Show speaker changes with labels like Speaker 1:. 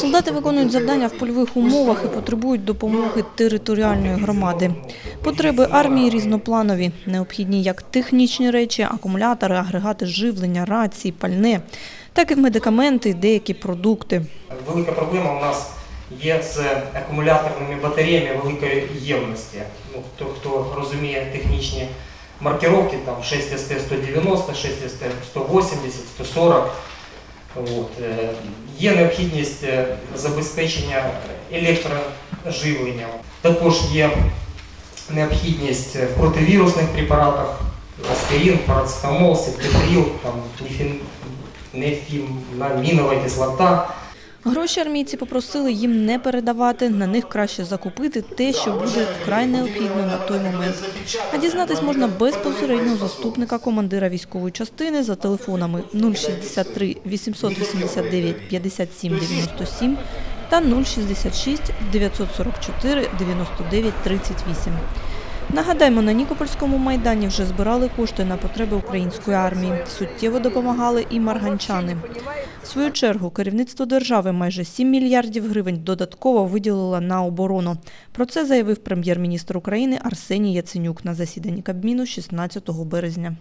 Speaker 1: Солдати виконують завдання в польових умовах і потребують допомоги територіальної громади. Потреби армії різнопланові, необхідні як технічні речі, акумулятори, агрегати живлення, рації, пальне, так і медикаменти, деякі продукти.
Speaker 2: Велика проблема у нас є з акумуляторними батареями великої ємності. Ну, хто, хто розуміє технічні маркировки, там 6ST190, 6ST180, 140. От. е, Є необхідність е, забезпечення електроживленням. Також є необхідність в противірусних препаратах, аспірин, парацетамол, нефін- нефінамінова кислота.
Speaker 1: Гроші армійці попросили їм не передавати, на них краще закупити те, що буде вкрай необхідно на той момент. А дізнатись можна безпосередньо заступника командира військової частини за телефонами 063 889 57 97 та 066 944 99 38. Нагадаємо, на Нікопольському майдані вже збирали кошти на потреби української армії. Суттєво допомагали і марганчани. В свою чергу керівництво держави майже 7 мільярдів гривень додатково виділило на оборону. Про це заявив прем'єр-міністр України Арсеній Яценюк на засіданні Кабміну 16 березня.